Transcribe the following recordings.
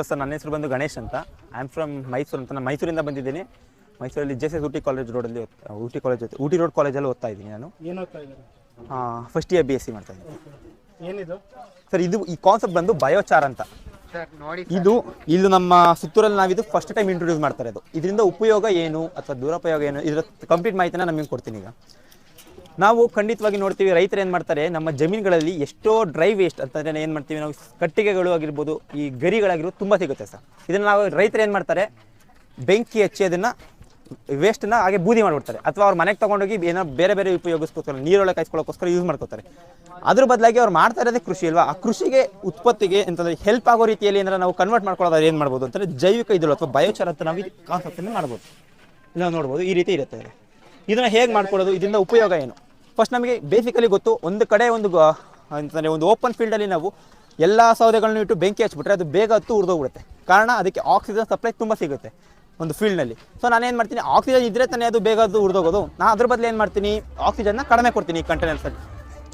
Sir ನನ್ನ ಹೆಸರು ಬಂದು ಗಣೇಶ್ ಅಂತ. ಐ ಆಮ್ ಫ್ರಮ್ ಮೈಸೂರು ಅಂತ. ನಾನು ಮೈಸೂರಿಂದ ಬಂದಿದ್ದೀನಿ. ಮೈಸೂರಲ್ಲಿ J S S Ooty college ರೋಡಲ್ಲಿ ಊಟಿ ಕಾಲೇಜ್ ಊಟಿ ರೋಡ್ ಕಾಲೇಜಲ್ಲಿ ಓದ್ತಾ ಇದ್ದೀನಿ ನಾನು. ಏನು ಓದ್ತಾ ಇದ್ದಾರೆ? First year B S C ಮಾಡ್ತಾ ಇದ್ದೀನಿ. ಏನಿದು? ಸರ್ ಇದು ಈ ಕಾನ್ಸೆಪ್ಟ್ ಬಂದು ಬಯೋಚಾರ್ ಅಂತ. ಇದು ಇದು ನಮ್ಮ ಸುತ್ತೂರಲ್ಲಿ ನಾವಿದು ಫಸ್ಟ್ ಟೈಮ್ ಇಂಟ್ರೊಡ್ಯೂಸ್ ಮಾಡ್ತಾರೆ ಇದು ಇದರಿಂದ ಉಪಯೋಗ ಏನು ಅಥವಾ ದುರುಪಯೋಗ ಏನು? ಇದರ ಕಂಪ್ಲೀಟ್ ಮಾಹಿತಿನ ನಮಗೆ ಕೊಡ್ತೀನಿ ಈಗ. ನಾವು ಖಂಡಿತವಾಗಿ ನೋಡ್ತೀವಿ, ರೈತರು ಏನು ಮಾಡ್ತಾರೆ, ನಮ್ಮ ಜಮೀನುಗಳಲ್ಲಿ ಎಷ್ಟೋ ಡ್ರೈ ವೇಸ್ಟ್ ಅಂತಂದ್ರೆ ಏನು ಮಾಡ್ತೀವಿ ನಾವು, ಕಟ್ಟಿಗೆಗಳು ಆಗಿರ್ಬೋದು, ಈ ಗರಿಗಳಾಗಿರ್ಬೋದು ತುಂಬ ಸಿಗುತ್ತೆ ಸರ್. ಇದನ್ನು ನಾವು ರೈತರು ಏನು ಮಾಡ್ತಾರೆ, ಬೆಂಕಿ ಹಚ್ಚಿ ಅದನ್ನು ವೇಸ್ಟನ್ನ ಹಾಗೆ ಬೂದಿ ಮಾಡಿಬಿಡ್ತಾರೆ. ಅಥವಾ ಅವ್ರ ಮನೆಗೆ ತೊಗೊಂಡೋಗಿ ಏನೋ ಬೇರೆ ಬೇರೆ ಉಪಯೋಗಿಸ್ಕೋತಾರೆ ನೀರೊಳಗೆ ಕಾಯಿಸ್ಕೊಳ್ಳೋಕ್ಕೋಸ್ಕರ ಯೂಸ್ ಮಾಡ್ಕೋತಾರೆ. ಅದ್ರ ಬದಲಾಗಿ ಅವ್ರು ಮಾಡ್ತಾ ಇರೋದೇ ಕೃಷಿ ಅಲ್ವಾ? ಆ ಕೃಷಿಗೆ ಉತ್ಪತ್ತಿಗೆ ಅಂತಂದ್ರೆ ಹೆಲ್ಪ್ ಆಗೋ ರೀತಿಯಲ್ಲಿ ಏನಾರ ನಾವು ಕನ್ವರ್ಟ್ ಮಾಡ್ಕೊಳ್ಳೋದ್ರೆ ಏನು ಮಾಡ್ಬೋದು ಅಂತಂದ್ರೆ ಜೈವಿಕ ಇದ್ರು ಅಥವಾ ಬಯೋಚಾರ್ ಅಂತ ನಾವು ಕಾನ್ಸೆಪ್ಟನ್ನು ಮಾಡ್ಬೋದು. ಇಲ್ಲ ನೋಡ್ಬೋದು, ಈ ರೀತಿ ಇರುತ್ತೆ. ಇದನ್ನ ಹೇಗೆ ಮಾಡ್ಕೊಳ್ಳೋದು, ಇದರಿಂದ ಉಪಯೋಗ ಏನು? ಫಸ್ಟ್ ನಮಗೆ ಬೇಸಿಕಲಿ ಗೊತ್ತು, ಒಂದು ಕಡೆ ಒಂದು ಅಂತಂದರೆ ಒಂದು ಓಪನ್ ಫೀಲ್ಡಲ್ಲಿ ನಾವು ಎಲ್ಲ ಸೌದೆಗಳನ್ನ ಇಟ್ಟು ಬೆಂಕಿ ಹಚ್ಬಿಟ್ರೆ ಅದು ಬೇಗ ಹತ್ತು ಉರಿದೋಗ್ಬಿಡುತ್ತೆ. ಕಾರಣ ಅದಕ್ಕೆ ಆಕ್ಸಿಜನ್ ಸಪ್ಲೈ ತುಂಬ ಸಿಗುತ್ತೆ ಒಂದು ಫೀಲ್ಡ್ನಲ್ಲಿ ಸೊ ನಾನೇನು ಮಾಡ್ತೀನಿ ಆಕ್ಸಿಜನ್ ಇದ್ದರೆ ತಾನೇ ಅದು ಬೇಗ ಅದು ಉರಿದೋಗೋದು. ನಾನು ಅದ್ರ ಬದಲು ಏನು ಮಾಡ್ತೀನಿ ಆಕ್ಸಿಜನ್ನ ಕಡಿಮೆ ಕೊಡ್ತೀನಿ ಈ ಕಂಟೈನರ್ಸಲ್ಲಿ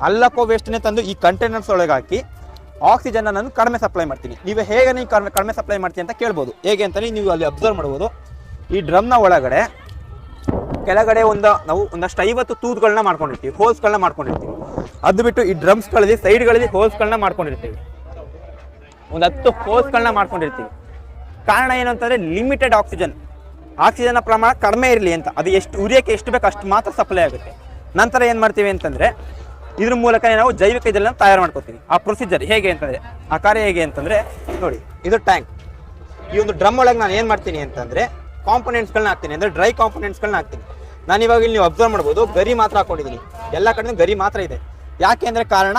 ಅಲ್ಲಕ್ಕೋ ವೇಸ್ಟನ್ನೇ ತಂದು ಈ ಕಂಟೈನರ್ಸ್ ಒಳಗೆ ಹಾಕಿ ಆಕ್ಸಿಜನ್ನ ನಾನು ಕಡಿಮೆ ಸಪ್ಲೈ ಮಾಡ್ತೀನಿ. ನೀವು ಹೇಗೆ ನೀವು ಕಡಿಮೆ ಕಡಿಮೆ ಸಪ್ಲೈ ಮಾಡ್ತೀನಿ ಅಂತ ಕೇಳ್ಬೋದು. ಹೇಗೆ ಅಂತಲೇ ನೀವು ಅಲ್ಲಿ ಅಬ್ಸರ್ವ್ ಮಾಡ್ಬೋದು. ಈ ಡ್ರಮ್ನ ಒಳಗಡೆ ಕೆಳಗಡೆ ಒಂದು, ನಾವು ಒಂದಷ್ಟು ಐವತ್ತು ತೂತ್ಗಳನ್ನ ಮಾಡ್ಕೊಂಡಿರ್ತೀವಿ, ಹೋಲ್ಸ್ಗಳನ್ನ ಮಾಡ್ಕೊಂಡಿರ್ತೀವಿ. ಅದು ಬಿಟ್ಟು ಈ ಡ್ರಮ್ಸ್ಗಳಲ್ಲಿ, ಸೈಡ್ಗಳಲ್ಲಿ ಹೋಲ್ಸ್ಗಳನ್ನ ಮಾಡ್ಕೊಂಡಿರ್ತೀವಿ. ಒಂದು ಹತ್ತು ಹೋಲ್ಸ್ಗಳನ್ನ ಮಾಡ್ಕೊಂಡಿರ್ತೀವಿ. ಕಾರಣ ಏನು ಅಂತಂದರೆ ಲಿಮಿಟೆಡ್ ಆಕ್ಸಿಜನ್. ಆಕ್ಸಿಜನ್ ಪ್ರಮಾಣ ಕಡಿಮೆ ಇರಲಿ ಅಂತ. ಅದು ಎಷ್ಟು, ಉರಿಯೋಕ್ಕೆ ಎಷ್ಟು ಬೇಕು ಅಷ್ಟು ಮಾತ್ರ ಸಪ್ಲೈ ಆಗುತ್ತೆ. ನಂತರ ಏನು ಮಾಡ್ತೀವಿ ಅಂತಂದ್ರೆ, ಇದ್ರ ಮೂಲಕ ನಾವು ಜೈವಿಕ ಇದೆಲ್ಲ ತಯಾರು ಮಾಡ್ಕೋತೀವಿ. ಆ ಪ್ರೊಸೀಜರ್ ಹೇಗೆ ಅಂತಂದ್ರೆ, ಆ ಕಾರ್ಯ ಹೇಗೆ ಅಂತಂದ್ರೆ, ನೋಡಿ, ಇದು ಟ್ಯಾಂಕ್. ಈ ಒಂದು ಡ್ರಮ್ ಒಳಗೆ ನಾನು ಏನು ಮಾಡ್ತೀನಿ ಅಂತಂದ್ರೆ, ಕಾಂಪೊನೆಂಟ್ಸ್ಗಳನ್ನ ಹಾಕ್ತೀನಿ. ಅಂದ್ರೆ ಡ್ರೈ ಕಾಂಪೊನೆಂಟ್ಸ್ಗಳನ್ನ ಹಾಕ್ತೀನಿ. ನಾನು ಇವಾಗ ಇಲ್ಲಿ ನೀವು ಅಬ್ಸರ್ವ್ ಮಾಡ್ಬೋದು. ಗರಿ ಮಾತ್ರ ಹಾಕೊಂಡಿದ್ದೀನಿ. ಎಲ್ಲ ಕಡೆ ಗರಿ ಮಾತ್ರ ಇದೆ. ಯಾಕೆ ಅಂದರೆ ಕಾರಣ?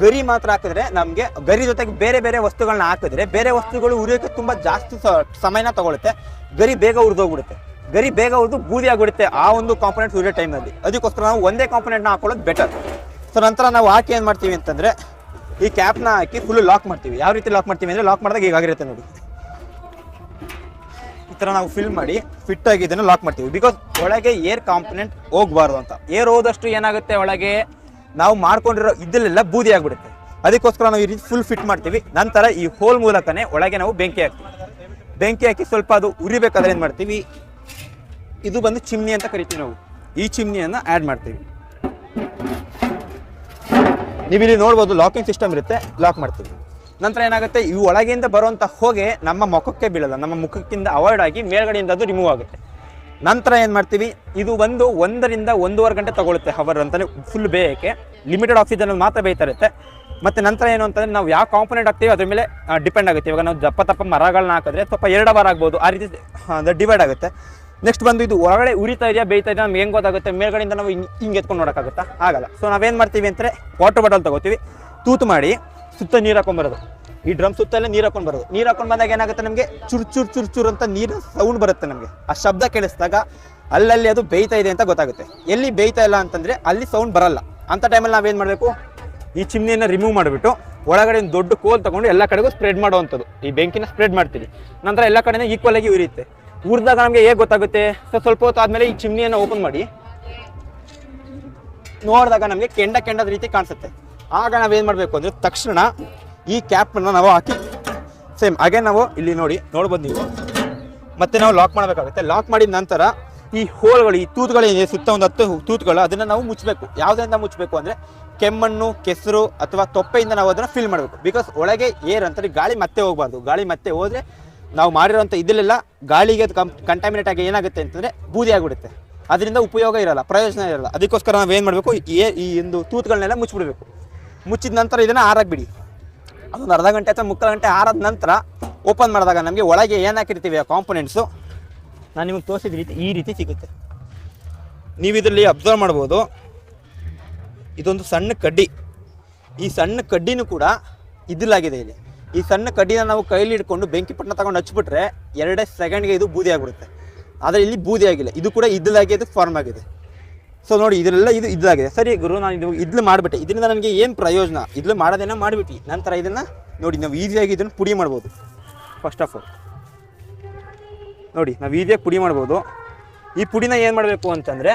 ಗರಿ ಮಾತ್ರ ಹಾಕಿದ್ರೆ ನಮಗೆ ಗರಿ ಜೊತೆಗೆ ಬೇರೆ ಬೇರೆ ವಸ್ತುಗಳನ್ನ ಹಾಕಿದ್ರೆ ಬೇರೆ ವಸ್ತುಗಳು ಉರಿಯೋಕ್ಕೆ ತುಂಬ ಜಾಸ್ತಿ ಸಮಯನ ತಗೊಳುತ್ತೆ. ಗರಿ ಬೇಗ ಉರಿದೋಗ್ಬಿಡುತ್ತೆ. ಗರಿ ಬೇಗ ಉರಿದು ಬೂದಿ ಆಗಿಬಿಡುತ್ತೆ ಆ ಒಂದು ಕಾಂಪೊನೆಂಟ್ ಉರಿಯೋ ಟೈಮಲ್ಲಿ ಅದಕ್ಕೋಸ್ಕರ ನಾವು ಒಂದೇ ಕಾಂಪೊನೆಂಟ್ನ ಹಾಕೊಳ್ಳೋದು ಬೆಟರ್ ಸೊ ನಂತರ ನಾವು ಹಾಕಿ ಏನು ಮಾಡ್ತೀವಿ ಅಂತಂದರೆ ಈ ಕ್ಯಾಪ್ನ ಹಾಕಿ ಫುಲ್ಲು ಲಾಕ್ ಮಾಡ್ತೀವಿ. ಯಾವ ರೀತಿ ಲಾಕ್ ಮಾಡ್ತೀವಿ ಅಂದರೆ ಲಾಕ್ ಮಾಡಿದಾಗ ಹೀಗಾಗಿರುತ್ತೆ ನೋಡಿ. ಥರ ನಾವು ಫಿಲ್ ಮಾಡಿ ಫಿಟ್ ಆಗಿ ಇದನ್ನು ಲಾಕ್ ಮಾಡ್ತೀವಿ. ಬಿಕಾಸ್ ಒಳಗೆ ಏರ್ ಕಾಂಪೊನೆಂಟ್ ಹೋಗ್ಬಾರ್ದು ಅಂತ. ಏರ್ ಹೋದಷ್ಟು ಏನಾಗುತ್ತೆ? ಒಳಗೆ ನಾವು ಮಾಡ್ಕೊಂಡಿರೋ ಇದಲ್ಲೆಲ್ಲ ಬೂದಿ ಆಗಿಬಿಡುತ್ತೆ. ಅದಕ್ಕೋಸ್ಕರ ನಾವು ಈ ರೀತಿ ಫುಲ್ ಫಿಟ್ ಮಾಡ್ತೀವಿ. ನಂತರ ಈ ಹೋಲ್ ಮೂಲಕನೇ ಒಳಗೆ ನಾವು ಬೆಂಕಿ ಹಾಕ್ತೀವಿ. ಬೆಂಕಿ ಹಾಕಿ ಸ್ವಲ್ಪ ಅದು ಉರಿಬೇಕಾದ್ರೆ ಏನು ಮಾಡ್ತೀವಿ? ಇದು ಬಂದು ಚಿಮ್ನಿ ಅಂತ ಕರಿತೀವಿ ನಾವು. ಈ ಚಿಮ್ನಿಯನ್ನು ಆ್ಯಡ್ ಮಾಡ್ತೀವಿ. ನೀವಿಲ್ಲಿ ನೋಡ್ಬೋದು ಲಾಕಿಂಗ್ ಸಿಸ್ಟಮ್ ಇರುತ್ತೆ ಲಾಕ್ ಮಾಡ್ತೀವಿ. ನಂತರ ಏನಾಗುತ್ತೆ? ಈ ಒಳಗಿಂದ ಬರುವಂಥ ಹೊಗೆ ನಮ್ಮ ಮುಖಕ್ಕೆ ಬೀಳಲ್ಲ. ನಮ್ಮ ಮುಖಕ್ಕಿಂದ ಅವಾಯ್ಡ್ ಆಗಿ ಮೇಲ್ಗಡೆಯಿಂದ ಅದು ರಿಮೂವ್ ಆಗುತ್ತೆ. ನಂತರ ಏನು ಮಾಡ್ತೀವಿ? ಇದು ಒಂದು ಒಂದರಿಂದ ಒಂದೂವರೆ ಗಂಟೆ ತಗೊಳುತ್ತೆ ಹವರ್ ಅಂತಲೇ ಫುಲ್ ಬೇಯಕ್ಕೆ. ಲಿಮಿಟೆಡ್ ಆಕ್ಸಿಜನ್ ಮಾತ್ರ ಬೇಯ್ತಾ ಇರುತ್ತೆ. ಮತ್ತು ನಂತರ ಏನು ಅಂತಂದ್ರೆ ನಾವು ಯಾವ ಕಾಂಪೊನೆಂಟ್ ಹಾಕ್ತೀವಿ? ಅದ್ರ ಮೇಲೆ ಡಿಪೆಂಡ್ ಆಗುತ್ತೆ. ಇವಾಗ ನಾವು ದಪ್ಪ ತಪ್ಪ ಮರಗಳನ್ನ ಹಾಕಿದ್ರೆ ಸ್ವಲ್ಪ ಎರಡು ಅವರ್ ಆಗ್ಬೋದು. ಆ ರೀತಿ ಡಿವೈಡ್ ಆಗುತ್ತೆ. ನೆಕ್ಸ್ಟ್ ಬಂದು ಇದು ಒಳಗಡೆ ಉರಿತಾ ಇದೆಯಾ, ಬೇಯ್ತಾ ಇದೆಯಾ ನಮ್ಗೆ ಹೆಂಗೆ ಗೊತ್ತಾಗುತ್ತೆ? ಮೇಲ್ಗಡೆಯಿಂದ ನಾವು ಹಿಂಗೆ ಎತ್ಕೊಂಡು ನೋಡೋಕ್ಕಾಗುತ್ತಾ? ಆಗಲ್ಲ. ಸೊ ನಾವೇನು ಮಾಡ್ತೀವಿ ಅಂದರೆ ವಾಟರ್ ಬಾಟಲ್ ತಗೋತೀವಿ. ತೂತು ಮಾಡಿ. ಸುತ್ತ ನೀರು ಹಾಕೊಂಡ್ಬರೋದು ಈ ಡ್ರಮ್ ಸುತ್ತಲೇ ನೀರು ಹಾಕೊಂಡು ಬರೋದು. ನೀರು ಹಾಕೊಂಡು ಬಂದಾಗ ಏನಾಗುತ್ತೆ ನಮಗೆ? ಚುರ್ ಚುರ್ ಚುರ್ ಚುರ್ ಅಂತ ನೀರು ಸೌಂಡ್ ಬರುತ್ತೆ ನಮಗೆ. ಆ ಶಬ್ದ ಕೇಳಿಸಿದಾಗ ಅಲ್ಲಲ್ಲಿ ಅದು ಬೇಯ್ತಾ ಇದೆ ಅಂತ ಗೊತ್ತಾಗುತ್ತೆ. ಎಲ್ಲಿ ಬೇಯ್ತಾ ಇಲ್ಲ ಅಂತಂದರೆ ಅಲ್ಲಿ ಸೌಂಡ್ ಬರಲ್ಲ. ಅಂಥ ಟೈಮಲ್ಲಿ ನಾವೇನು ಮಾಡಬೇಕು? ಈ ಚಿಮ್ನಿಯನ್ನು ರಿಮೂವ್ ಮಾಡಿಬಿಟ್ಟು ಒಳಗಡೆ ಒಂದು ದೊಡ್ಡ ಕೋಲ್ ತಗೊಂಡು ಎಲ್ಲ ಕಡೆಗೂ ಸ್ಪ್ರೆಡ್ ಮಾಡುವಂಥದ್ದು. ಈ ಬೆಂಕಿನ ಸ್ಪ್ರೆಡ್ ಮಾಡ್ತೀವಿ. ನಂತರ ಎಲ್ಲ ಕಡೆನೂ ಈಕ್ವಲ್ ಆಗಿ ಉರಿಯುತ್ತೆ. ಉರಿದಾಗ ನಮಗೆ ಹೇಗೆ ಗೊತ್ತಾಗುತ್ತೆ? ಸೊ ಸ್ವಲ್ಪ ಹೊತ್ತು ಆದಮೇಲೆ ಈ ಚಿಮ್ನಿಯನ್ನು ಓಪನ್ ಮಾಡಿ ನೋಡಿದಾಗ ನಮಗೆ ಕೆಂಡ, ಕೆಂಡದ ರೀತಿ ಕಾಣಿಸುತ್ತೆ. ಆಗ ನಾವೇನು ಮಾಡಬೇಕು ಅಂದರೆ ತಕ್ಷಣ ಈ ಕ್ಯಾಪನ್ನು ನಾವು ಹಾಕಿ ಸೇಮ್ ಹಾಗೆ ನಾವು ಇಲ್ಲಿ ನೋಡಿ, ನೋಡ್ಬೋದು ನೀವು. ಮತ್ತೆ ನಾವು ಲಾಕ್ ಮಾಡಬೇಕಾಗುತ್ತೆ. ಲಾಕ್ ಮಾಡಿದ ನಂತರ ಈ ಹೋಲ್ಗಳು ಈ ತೂತುಗಳೇನಿದೆ ಸುತ್ತ ಒಂದು ಹತ್ತು ತೂತುಗಳು, ಅದನ್ನು ನಾವು ಮುಚ್ಚಬೇಕು ಯಾವುದರಿಂದ ಮುಚ್ಚಬೇಕು ಅಂದರೆ ಕೆಮ್ಮಣ್ಣು, ಕೆಸರು ಅಥವಾ ತೊಪ್ಪೆಯಿಂದ ನಾವು ಅದನ್ನು ಫಿಲ್ ಮಾಡಬೇಕು. ಬಿಕಾಸ್ ಒಳಗೆ ಏರ್ ಅಂತಾರೆ ಗಾಳಿ ಮತ್ತೆ ಹೋಗಬಾರ್ದು. ಗಾಳಿ ಮತ್ತೆ ಹೋದರೆ ನಾವು ಮಾಡಿರೋಂಥ ಇದಲ್ಲೆಲ್ಲ ಗಾಳಿಗೆ ಅದು ಕಂಟಾಮಿನೇಟ್ ಆಗಿ ಏನಾಗುತ್ತೆ ಅಂತಂದರೆ ಬೂದಿ ಆಗಿಬಿಡುತ್ತೆ. ಅದರಿಂದ ಉಪಯೋಗ ಇರಲ್ಲ, ಪ್ರಯೋಜನ ಇರಲ್ಲ. ಅದಕ್ಕೋಸ್ಕರ ನಾವು ಏನು ಮಾಡಬೇಕು? ಈ ಒಂದು ತೂತುಗಳನ್ನೆಲ್ಲ ಮುಚ್ಚಿಬಿಡ್ಬೇಕು ಮುಚ್ಚಿದ ನಂತರ ಇದನ್ನು ಆರಾಕ್ಬಿಡಿ. ಅದೊಂದು ಅರ್ಧ ಗಂಟೆ ಅಥವಾ ಮುಕ್ಕಾಲು ಗಂಟೆ ಆರಾದ ನಂತರ ಓಪನ್ ಮಾಡಿದಾಗ ನಮಗೆ ಒಳಗೆ ಏನು ಹಾಕಿರ್ತೀವಿ ಆ ಕಾಂಪೊನೆಂಟ್ಸು ನಾನು ನಿಮಗೆ ತೋರಿಸಿದ ರೀತಿ ಈ ರೀತಿ ಸಿಗುತ್ತೆ. ನೀವು ಇದರಲ್ಲಿ ಅಬ್ಸರ್ವ್ ಮಾಡ್ಬೋದು. ಇದೊಂದು ಸಣ್ಣ ಕಡ್ಡಿ. ಈ ಸಣ್ಣ ಕಡ್ಡಿನೂ ಕೂಡ ಇದಿಲಾಗಿದೆ ಇಲ್ಲಿ. ಈ ಸಣ್ಣ ಕಡ್ಡಿನ ನಾವು ಕೈಲಿ ಹಿಡ್ಕೊಂಡು ಬೆಂಕಿ ಪಟ್ಟಣ ತಗೊಂಡು ಹಚ್ಬಿಟ್ರೆ ಎರಡೇ ಸೆಕೆಂಡ್ಗೆ ಇದು ಬೂದಿ ಆಗಿಬಿಡುತ್ತೆ. ಆದರೆ ಇಲ್ಲಿ ಬೂದಿ ಆಗಿಲ್ಲ. ಇದು ಕೂಡ ಇದ್ದಲಾಗಿ ಇದು ಫಾರ್ಮ್ ಆಗಿದೆ. ಸೊ ನೋಡಿ ಇದೆಲ್ಲ ಇದು ಇದಾಗಿದೆ. ಸರಿ, ಗುರು, ನಾನು ಇದು ಇದ್ಲು ಮಾಡಿಬಿಟ್ಟೆ. ಇದರಿಂದ ನನಗೆ ಏನು ಪ್ರಯೋಜನ? ಇದ್ಲು ಮಾಡೋದೇನೋ ಮಾಡಿಬಿಟ್ಟು ನಂತರ ಇದನ್ನು ನೋಡಿ, ನಾವು ಈಸಿಯಾಗಿ ಇದನ್ನು ಪುಡಿ ಮಾಡ್ಬೋದು. ಫಸ್ಟ್ ಆಫ್ ಆಲ್ ನೋಡಿ, ನಾವು ಈಸಿಯಾಗಿ ಪುಡಿ ಮಾಡ್ಬೋದು. ಈ ಪುಡಿನ ಏನು ಮಾಡಬೇಕು ಅಂತಂದರೆ,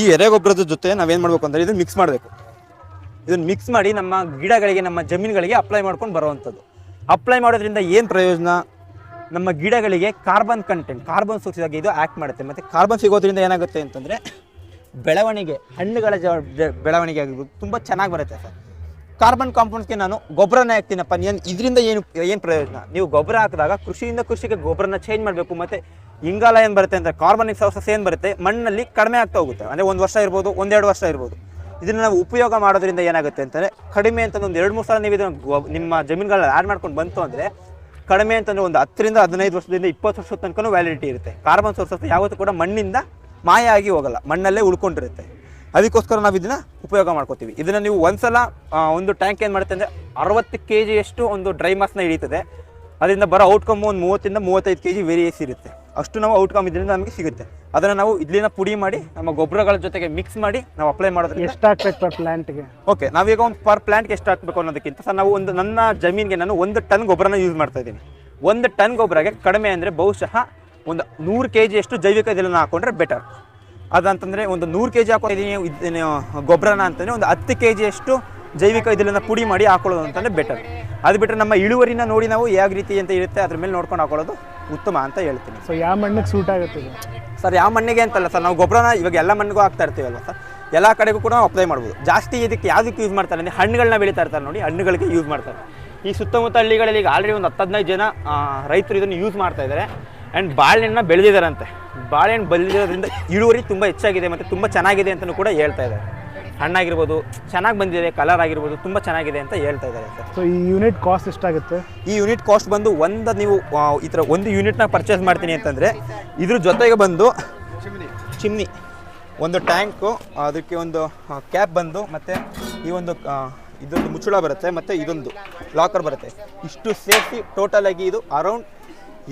ಈ ಎರೆಗೊಬ್ಬರದ ಜೊತೆ ನಾವೇನು ಮಾಡಬೇಕು ಅಂದರೆ ಇದನ್ನು ಮಿಕ್ಸ್ ಮಾಡಬೇಕು. ಇದನ್ನು ಮಿಕ್ಸ್ ಮಾಡಿ ನಮ್ಮ ಗಿಡಗಳಿಗೆ, ನಮ್ಮ ಜಮೀನುಗಳಿಗೆ ಅಪ್ಲೈ ಮಾಡ್ಕೊಂಡು ಬರುವಂಥದ್ದು ಅಪ್ಲೈ ಮಾಡೋದ್ರಿಂದ ಏನು ಪ್ರಯೋಜನ? ನಮ್ಮ ಗಿಡಗಳಿಗೆ ಕಾರ್ಬನ್ ಕಂಟೆಂಟ್ ಕಾರ್ಬನ್ ಸೂಕ್ಷ್ಮವಾಗಿ ಇದು ಆ್ಯಕ್ಟ್ ಮಾಡುತ್ತೆ. ಮತ್ತು ಕಾರ್ಬನ್ ಸಿಗೋದ್ರಿಂದ ಏನಾಗುತ್ತೆ ಅಂತಂದರೆ ಬೆಳವಣಿಗೆ, ಹಣ್ಣುಗಳ ಜ- ಬೆಳವಣಿಗೆ ಆಗಿರ್ಬೋದು, ತುಂಬ ಚೆನ್ನಾಗಿ ಬರುತ್ತೆ ಸರ್. ಕಾರ್ಬನ್ ಕಾಂಪೌಂಡ್ಸ್ಗೆ ನಾನು ಗೊಬ್ಬರನ ಹಾಕ್ತೀನಪ್ಪ ಏನು ಇದರಿಂದ ಏನು ಏನು ಪ್ರಯೋಜನ? ನೀವು ಗೊಬ್ಬರ ಹಾಕಿದಾಗ ಕೃಷಿಯಿಂದ ಕೃಷಿಗೆ ಗೊಬ್ಬರನ ಚೇಂಜ್ ಮಾಡಬೇಕು, ಮತ್ತು ಇಂಗಾಲ ಏನು ಬರುತ್ತೆ ಅಂದರೆ ಕಾರ್ಬನ್ ಸೋರ್ಸಸ್ ಏನು ಬರುತ್ತೆ, ಮಣ್ಣಲ್ಲಿ ಕಡಿಮೆ ಆಗ್ತಾ ಹೋಗುತ್ತೆ. ಅಂದರೆ ಒಂದು ವರ್ಷ ಇರ್ಬೋದು, ಒಂದೆರಡು ವರ್ಷ ಇರ್ಬೋದು. ಇದನ್ನು ನಾವು ಉಪಯೋಗ ಮಾಡೋದ್ರಿಂದ ಏನಾಗುತ್ತೆ ಅಂತಂದರೆ, ಕಡಿಮೆ ಅಂತಂದ್ರೆ ಒಂದು ಎರಡು, ಮೂರು ಸಲ ನೀವು ಇದನ್ನು ನಿಮ್ಮ ಜಮೀನುಗಳನ್ನ ಆ್ಯಡ್ ಮಾಡ್ಕೊಂಡು ಬಂತು ಅಂದರೆ, ಕಡಿಮೆ ಅಂತಂದರೆ ಒಂದು ಹತ್ತರಿಂದ ಹದಿನೈದು ವರ್ಷದಿಂದ ಇಪ್ಪತ್ತು ವರ್ಷದ ತನಕ ವ್ಯಾಲಿಡಿಟಿ ಇರುತ್ತೆ. ಕಾರ್ಬನ್ ಸೋರ್ಸಸ್ ಯಾವತ್ತೂ ಕೂಡ ಮಣ್ಣಿಂದ ಮಾಯ ಆಗಿ ಹೋಗಲ್ಲ ಮಣ್ಣಲ್ಲೇ ಉಳ್ಕೊಂಡಿರುತ್ತೆ. ಅದಕ್ಕೋಸ್ಕರ ನಾವು ಇದನ್ನ ಉಪಯೋಗ ಮಾಡ್ಕೋತೀವಿ. ಇದನ್ನ ನೀವು ಒಂದ್ಸಲ ಒಂದು ಟ್ಯಾಂಕ್ ಏನು ಮಾಡುತ್ತೆ ಅಂದರೆ ಅರವತ್ತು ಕೆ ಜಿಯಷ್ಟು ಒಂದು ಡ್ರೈ ಮಾಸ್ನ ಹಿಡಿತದೆ ಅದರಿಂದ ಬರೋ ಔಟ್ಕಮ್ ಒಂದು ಮೂವತ್ತಿಂದ ಮೂವತ್ತೈದು ಕೆ ಜಿ ವೇರಿಯಸ್ ಇರುತ್ತೆ. ಅಷ್ಟು ನಾವು ಔಟ್ಕಮ್ ಇದರಿಂದ ನಮಗೆ ಸಿಗುತ್ತೆ. ಅದನ್ನು ನಾವು ಇಲ್ಲಿನ ಪುಡಿ ಮಾಡಿ ನಮ್ಮ ಗೊಬ್ಬರಗಳ ಜೊತೆಗೆ ಮಿಕ್ಸ್ ಮಾಡಿ ನಾವು ಅಪ್ಲೈ ಮಾಡೋದ್ರಿಂದ ಎಷ್ಟು ಹಾಕ್ಬೇಕು ಪರ್ ಪ್ಲಾಂಟ್ಗೆ ಓಕೆ ನಾವೀಗ ಒಂದು ಪರ್ ಪ್ಲಾಂಟ್ಗೆ ಎಷ್ಟು ಹಾಕ್ಬೇಕು ಅನ್ನೋದಕ್ಕಿಂತ ಸರ್ ನಾವು ಒಂದು ನನ್ನ ಜಮೀನಿಗೆ ನಾನು ಒಂದು ಟನ್ ಗೊಬ್ಬರನ ಯೂಸ್ ಮಾಡ್ತಾ ಇದ್ದೀನಿ. ಒಂದು ಟನ್ ಗೊಬ್ಬರಗೆ ಕಡಿಮೆ ಅಂದರೆ ಬಹುಶಃ ಒಂದು ನೂರು ಕೆ ಜಿಯಷ್ಟು ಜೈವಿಕ ಇದನ್ನು ಹಾಕೊಂಡ್ರೆ ಬೆಟರ್ ಅದಂತಂದರೆ ಒಂದು ನೂರು ಕೆ ಜಿ ಹಾಕೊಂಡಿದ್ದೀನಿ ಗೊಬ್ಬರನ ಅಂತಂದರೆ ಒಂದು ಹತ್ತು ಕೆ ಜಿಯಷ್ಟು ಜೈವಿಕ ಇದನ್ನು ಪುಡಿ ಮಾಡಿ ಹಾಕೊಳ್ಳೋದು ಅಂತಂದರೆ ಬೆಟರ್ ಅದು ಬಿಟ್ಟರೆ ನಮ್ಮ ಇಳುವರಿನ ನೋಡಿ ನಾವು ಯಾವ ರೀತಿ ಅಂತ ಇರುತ್ತೆ ಅದ್ರ ಮೇಲೆ ನೋಡ್ಕೊಂಡು ಹಾಕೊಳ್ಳೋದು ಉತ್ತಮ ಅಂತ ಹೇಳ್ತೀನಿ. ಸೊ ಯಾವ ಮಣ್ಣಿಗೆ ಸೂಟ್ ಆಗುತ್ತೆ ಸರ್ ಯಾವ ಮಣ್ಣಿಗೆ ಅಂತಲ್ಲ ಸರ್ ನಾವು ಗೊಬ್ಬರನ ಇವಾಗ ಎಲ್ಲ ಮಣ್ಣಿಗೂ ಹಾಕ್ತಾ ಇರ್ತೀವಲ್ಲ ಸರ್? ಎಲ್ಲ ಕಡೆಗೂ ಕೂಡ ಅಪ್ಲೈ ಮಾಡ್ಬೋದು. ಜಾಸ್ತಿ ಇದಕ್ಕೆ ಯಾವುದಕ್ಕೆ ಯೂಸ್ ಮಾಡ್ತಾರೆ ಅಂದರೆ ಹಣ್ಣುಗಳನ್ನ ಬೆಳೀತಾ ಇರ್ತಾರೆ ನೋಡಿ ಹಣ್ಣುಗಳಿಗೆ ಯೂಸ್ ಮಾಡ್ತಾರೆ. ಈ ಸುತ್ತಮುತ್ತ ಹಳ್ಳಿಗಳಲ್ಲಿ ಈಗ ಆಲ್ರೆಡಿ ಒಂದು ಹತ್ತು ಹದಿನೈದು ಜನ ರೈತರು ಇದನ್ನು ಯೂಸ್ ಮಾಡ್ತಾ ಇದ್ದಾರೆ ಆ್ಯಂಡ್ ಬಾಳೆಹಣ್ಣನ್ನ ಬೆಳೆದಿದ್ದಾರಂತೆ. ಬಾಳೆಹಣ್ಣು ಬೆಳೆದಿರೋದ್ರಿಂದ ಇಳುವರಿ ತುಂಬ ಹೆಚ್ಚಾಗಿದೆ ಮತ್ತು ತುಂಬ ಚೆನ್ನಾಗಿದೆ ಅಂತಲೂ ಕೂಡ ಹೇಳ್ತಾ ಇದ್ದಾರೆ. ಹಣ್ಣಾಗಿರ್ಬೋದು ಚೆನ್ನಾಗಿ ಬಂದಿದೆ ಕಲರ್ ಆಗಿರ್ಬೋದು ತುಂಬ ಚೆನ್ನಾಗಿದೆ ಅಂತ ಹೇಳ್ತಾ ಇದ್ದಾರೆ ಸರ್. ಸೊ ಈ ಯೂನಿಟ್ ಕಾಸ್ಟ್ ಎಷ್ಟಾಗುತ್ತೆ? ಈ ಯೂನಿಟ್ ಕಾಸ್ಟ್ ಬಂದು ಒಂದು ನೀವು ಈ ಥರ ಒಂದು ಯೂನಿಟ್ನ ಪರ್ಚೇಸ್ ಮಾಡ್ತೀನಿ ಅಂತಂದರೆ ಇದ್ರ ಜೊತೆಗೆ ಬಂದು ಚಿಮ್ನಿ. ಒಂದು ಟ್ಯಾಂಕು ಅದಕ್ಕೆ ಒಂದು ಕ್ಯಾಪ್ ಬಂದು ಮತ್ತು ಈ ಒಂದು ಇದೊಂದು ಮುಚ್ಚಳ ಬರುತ್ತೆ ಮತ್ತು ಇದೊಂದು ಲಾಕರ್ ಬರುತ್ತೆ. ಇಷ್ಟು ಸೇರಿಸಿ ಟೋಟಲಾಗಿ ಇದು ಅರೌಂಡ್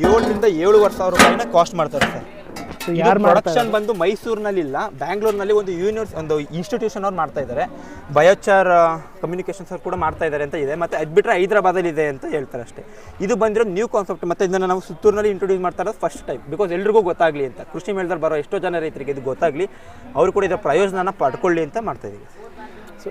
ಏಳರಿಂದ ಏಳುವರೆ ಸಾವಿರ ರೂಪಾಯಿನ ಕಾಸ್ಟ್ ಮಾಡ್ತಾರೆ ಸರ್. ಯಾರು ಪ್ರೊಡಕ್ಷನ್ ಬಂದು ಮೈಸೂರಿನಲ್ಲಿಲ್ಲ ಬ್ಯಾಂಗ್ಳೂರ್ನಲ್ಲಿ ಒಂದು ಯೂನಿವರ್ಸ್ ಒಂದು ಇನ್ಸ್ಟಿಟ್ಯೂಷನ್ ಅವ್ರು ಮಾಡ್ತಾ ಇದ್ದಾರೆ. ಬಯೋಚಾರ್ ಕಮ್ಯುನಿಕೇಷನ್ಸ್ ಅವ್ರು ಕೂಡ ಮಾಡ್ತಾ ಇದ್ದಾರೆ ಅಂತ ಇದೆ ಮತ್ತು ಅದು ಬಿಟ್ಟರೆ ಹೈದರಾಬಾದಲ್ಲಿ ಇದೆ ಅಂತ ಹೇಳ್ತಾರೆ ಅಷ್ಟೇ. ಇದು ಬಂದಿರೋ ನ್ಯೂ ಕಾನ್ಸೆಪ್ಟ್ ಮತ್ತು ಇದನ್ನು ನಾವು ಸುತ್ತೂರಿನಲ್ಲಿ ಇಂಟ್ರೊಡ್ಯೂಸ್ ಮಾಡ್ತಾ ಇರೋದು ಫಸ್ಟ್ ಟೈಮ್ ಬಿಕಾಸ್ ಎಲ್ರಿಗೂ ಗೊತ್ತಾಗಲಿ ಅಂತ ಕೃಷಿ ಮೇಳದಲ್ಲಿ ಬರೋ ಎಷ್ಟೋ ಜನ ರೈತರಿಗೆ ಇದು ಗೊತ್ತಾಗಲಿ ಅವರು ಕೂಡ ಇದರ ಪ್ರಯೋಜನನ ಪಡ್ಕೊಳ್ಳಿ ಅಂತ ಮಾಡ್ತಾ ಇದ್ದೀವಿ.